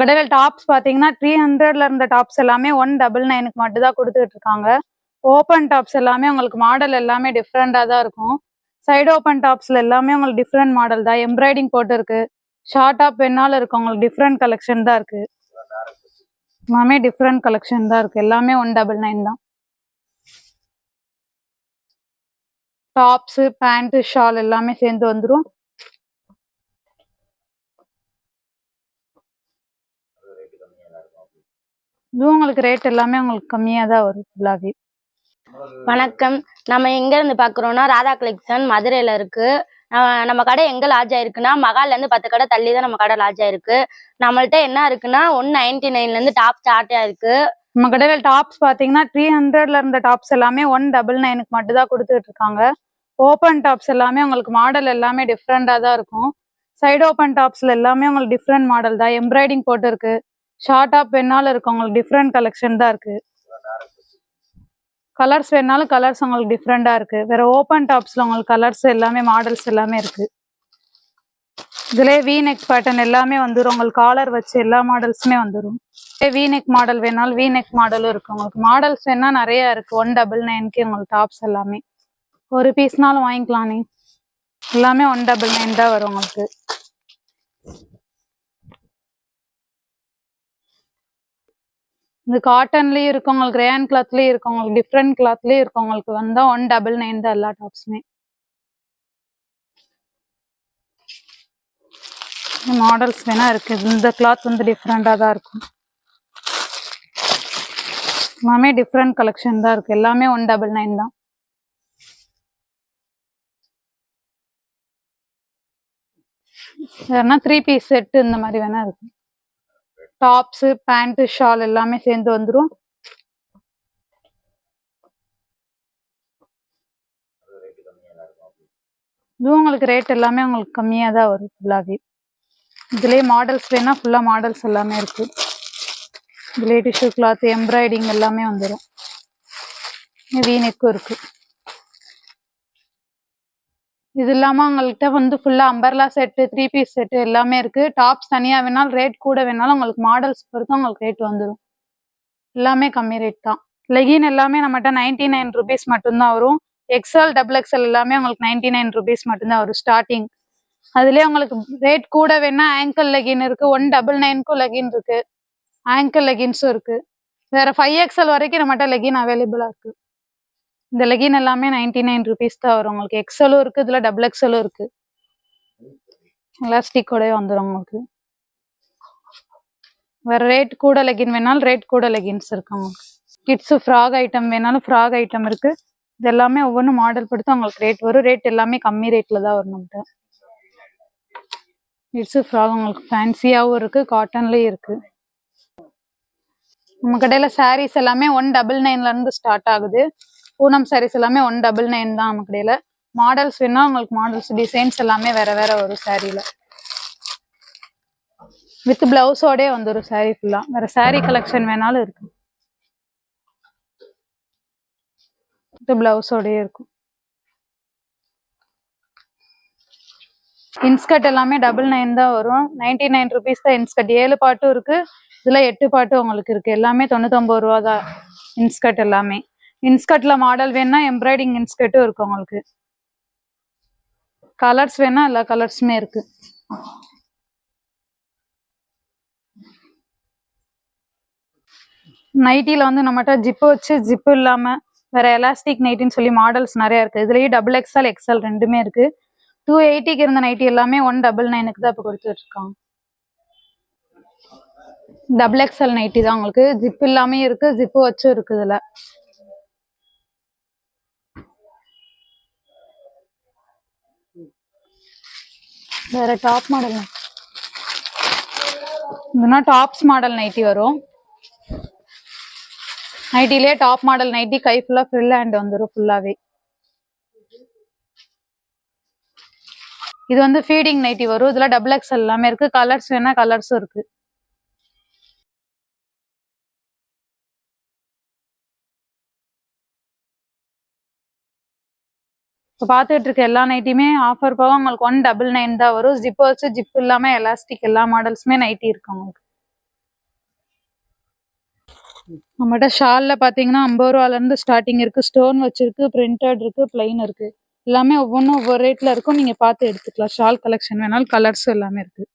கடையில் டாப்ஸ் பார்த்தீங்கன்னா த்ரீ ஹண்ட்ரட்ல இருந்த டாப்ஸ் எல்லாமே ஒன் டபுள் நைனுக்கு மட்டும் தான் கொடுத்துட்டு இருக்காங்க. ஓப்பன் டாப்ஸ் எல்லாமே உங்களுக்கு மாடல் எல்லாமே டிஃப்ரெண்டாக தான் இருக்கும். சைடு ஓப்பன் டாப்ஸ்ல எல்லாமே உங்களுக்கு டிஃப்ரெண்ட் மாடல் தான். எம்ப்ராய்டிங் போட்டு இருக்கு ஷார்ட் டாப் வேணாலும் இருக்கு உங்களுக்கு டிஃப்ரெண்ட் கலெக்ஷன் தான் இருக்கு. எல்லாமே டிஃப்ரெண்ட் கலெக்ஷன் தான் இருக்கு. எல்லாமே ஒன் டபுள் நைன் தான். டாப்ஸ் பேண்ட் ஷால் எல்லாமே சேர்ந்து வந்துரும். இதுவும் உங்களுக்கு ரேட் எல்லாமே உங்களுக்கு கம்மியாக தான் வரும் ஃபுல்லாகவே வணக்கம். நம்ம எங்க இருந்து பாக்குறோம்னா ராதா கலெக்ஷன் மதுரையில இருக்கு. நம்ம- கடை எங்க லாட்ஜ் ஆயிருக்குன்னா மகால்ல இருந்து பத்து கடை தள்ளி தான் நம்ம கடை லாட்ஜ் ஆயிருக்கு. நம்மள்ட்ட என்ன இருக்குன்னா ஒன் நைன்டி நைன்ல இருந்து டாப் ஸ்டார்ட் ஆயிருக்கு நம்ம கடையில் டாப்ஸ் பார்த்தீங்கன்னா த்ரீ ஹண்ட்ரட்ல இருந்த டாப்ஸ் எல்லாமே ஒன் டபுள் நைனுக்கு மட்டும் தான் கொடுத்துட்டு இருக்காங்க. ஓப்பன் டாப்ஸ் எல்லாமே உங்களுக்கு மாடல் எல்லாமே டிஃப்ரெண்டாக தான் இருக்கும். சைடு ஓப்பன் டாப்ஸ்ல எல்லாமே உங்களுக்கு டிஃப்ரெண்ட் மாடல் தான். எம்ப்ராய்டிங் போட்டு ஷார்ட்டாக ஷார்ட் டாப் வேணாலும் இருக்கு உங்களுக்கு டிஃப்ரெண்ட் கலெக்ஷன் தான் இருக்கு. கலர்ஸ் வேணாலும் கலர்ஸ் உங்களுக்கு டிஃப்ரெண்டா இருக்கு. வேற ஓப்பன் டாப்ஸ்ல உங்களுக்கு கலர்ஸ் எல்லாமே மாடல்ஸ் எல்லாமே இருக்கு. இதுலயே வி நெக் பேட்டர்ன் எல்லாமே வந்துரும். உங்களுக்கு காலர் வச்சு எல்லா மாடல்ஸுமே வந்துரும். வி நெக் மாடல் வேணாலும் வி நெக் மாடலும் இருக்கு. உங்களுக்கு மாடல்ஸ் வேணா நிறைய இருக்கு. ஒன் டபுள் நைன்க்கு உங்களுக்கு டாப்ஸ் எல்லாமே. ஒரு பீஸ்னாலும் வாங்கிக்கலாம் நீ எல்லாமே ஒன் டபுள் நைன் தான் வரும் உங்களுக்கு. இந்த காட்டன்லயும் இருக்கவங்களுக்கு ரேன் கிளாத்லயும் இருக்கவங்களுக்கு டிஃப்ரெண்ட் கிளாத்லயும் இருக்கவங்களுக்கு வந்தா ஒன் டபுள் நைன் தான் எல்லா டாப்ஸுமே மாடல்ஸ் வேணா இருக்கு. இந்த கிளாத் வந்து டிஃப்ரெண்டா தான் இருக்கும். எல்லாமே டிஃப்ரெண்ட் கலெக்ஷன் தான் இருக்கு. எல்லாமே ஒன் டபுள் நைன் தான். வேணா த்ரீ பீஸ் செட்டு இந்த மாதிரி வேணா இருக்கு. டாப்ஸ் பேண்ட் ஷால் எல்லாமே சேர்ந்து வந்துரும். இதுவும் உங்களுக்கு ரேட் எல்லாமே உங்களுக்கு கம்மியா தான் வரும் ஃபுல்லாவே இதுலேயே மாடல்ஸ் வேணால் ஃபுல்லா மாடல்ஸ் எல்லாமே இருக்கு. இதுலேயே டிஷ்யூ கிளாத் எம்ப்ராய்டிங் எல்லாமே வந்துடும் வி நெக்கும் இருக்கு. இது இல்லாம உங்கள்கிட்ட வந்து ஃபுல்லா umbrella set three piece set எல்லாமே இருக்கு. டாப்ஸ் தனியா வேணாலும் ரேட் கூட வேணாலும் உங்களுக்கு மாடல்ஸ் பொறுத்து உங்களுக்கு ரேட் வந்துடும் எல்லாமே கம்மி ரேட் தான். லெகின் எல்லாமே நம்மகிட்ட நைன்டி நைன் ருபீஸ் மட்டும்தான் வரும். எக்ஸ்எல் டபுள் எக்ஸ்எல் எல்லாமே உங்களுக்கு நைன்டி நைன் ருபீஸ் மட்டும்தான் வரும் ஸ்டார்டிங் அதுலயே உங்களுக்கு ரேட் கூட வேணா ஆங்கிள் லெகின் இருக்கு. ஒன் டபுள் நைனுக்கும் லெகின் இருக்கு. ஆங்கிள் லெகின்ஸும் இருக்கு. வேற ஃபைவ் எக்ஸ்எல் வரைக்கும் நம்மகிட்ட லெகின் அவைலபிளா இருக்கு. இந்த லெகின் எல்லாமே நைன்டி நைன் ருபீஸ் தான் வரும். உங்களுக்கு எக்ஸலும் இருக்கு இதுல டபுள் எக்ஸலும் இருக்கு. எலாஸ்டிக்கோடய வந்துடும் உங்களுக்கு. வேற ரேட் கூட லெகின் வேணாலும் ரேட் கூட லெகின்ஸ் இருக்கு உங்களுக்கு. கிட்ஸ் ஃப்ராக் ஐட்டம் வேணாலும் ஃப்ராக் ஐட்டம் இருக்கு. இது எல்லாமே ஒவ்வொன்றும் மாடல் பொறுத்து உங்களுக்கு ரேட் வரும். ரேட் எல்லாமே கம்மி ரேட்ல தான் வரும் நம்மகிட்ட. கிட்ஸ் ஃப்ராக் உங்களுக்கு ஃபேன்சியாகவும் இருக்கு காட்டன்லயும் இருக்கு. நம்ம கடையில சாரீஸ் எல்லாமே ஒன் டபுள் நைன்ல இருந்து ஸ்டார்ட் ஆகுது. பூனம் சாரீஸ் எல்லாமே ஒன் டபுள் நைன் தான் நமக்கு இடையில. மாடல்ஸ் வேணா உங்களுக்கு மாடல்ஸ் டிசைன்ஸ் எல்லாமே வேற வேற வரும் சாரீல வித் பிளவுஸோடே வந்துடும் சாரீ ஃபுல்லா வேற சாரீ கலெக்ஷன் வேணாலும் இருக்கு. வித் பிளவுஸோடயே இருக்கும். இன்ஸ்கர்ட் எல்லாமே டபுள் நைன் தான் வரும். நைன்டி நைன் ருபீஸ் தான் இன்ஸ்கர்ட் ஏழு பாட்டும் இருக்கு. இதுல எட்டு பாட்டும் உங்களுக்கு இருக்கு. எல்லாமே தொண்ணூத்தொன்பது ரூபா தான் இன்ஸ்கர்ட் எல்லாமே. இன்ஸ்கர்ட்ல மாடல் வேணா எம்ப்ராய்டிங் இன்ஸ்கர்ட்டும் இருக்கு உங்களுக்கு. கலர்ஸ் வேணா எல்லா கலர்ஸுமே இருக்கு. நைட்டில வந்து நம்மகிட்ட ஜிப்பு வச்சு ஜிப்பு இல்லாம வேற எலாஸ்டிக் நைட்டின்னு சொல்லி மாடல்ஸ் நிறைய இருக்கு. இதுலயே டபுள் எக்ஸ்எல் எக்ஸ்எல் ரெண்டுமே இருக்கு. டூ எயிட்டிக்கு இருந்த நைட்டி எல்லாமே ஒன் டபுள் நைனுக்கு தான் இப்போ கொடுத்துட்டு இருக்காங்க டபுள் எக்ஸ்எல் நைட்டி தான் உங்களுக்கு. ஜிப் இல்லாமே இருக்கு ஜிப்பு வச்சும் இருக்கு இதுல. வேற டாப் மாடல் இதுனா டாப்ஸ் மாடல் நைட்டி வரும். நைட்டிலே டாப் மாடல் நைட்டி கை ஃபுல்லா ஃப்ரில் ஹேண்ட் வந்துடும் ஃபுல்லாவே இது வந்து ஃபீடிங் நைட்டி வரும். இதுல டபுள் எக்ஸ் எல்லாமே இருக்கு. கலர்ஸ் வேணா கலர்ஸும் இருக்கு. இப்போ பார்த்துட்டு இருக்க எல்லா நைட்டியுமே ஆஃபர் போக உங்களுக்கு ஒன் டபுள் நைன் தான் வரும். ஜிப் வச்சு ஜிப் இல்லாமல் எலாஸ்டிக் எல்லா மாடல்ஸுமே நைட்டி இருக்கும் உங்களுக்கு. நம்மகிட்ட ஷாலில் பார்த்தீங்கன்னா ஐம்பது ரூபாலேருந்து ஸ்டார்டிங் இருக்குது ஸ்டோன் வச்சுருக்கு பிரிண்டட் இருக்குது பிளைன் இருக்குது எல்லாமே ஒவ்வொன்றும் ஒவ்வொரு ரேட்டில் இருக்கும். நீங்கள் பார்த்து எடுத்துக்கலாம். ஷால் கலெக்ஷன் வேணாலும் கலர்ஸ் எல்லாமே இருக்குது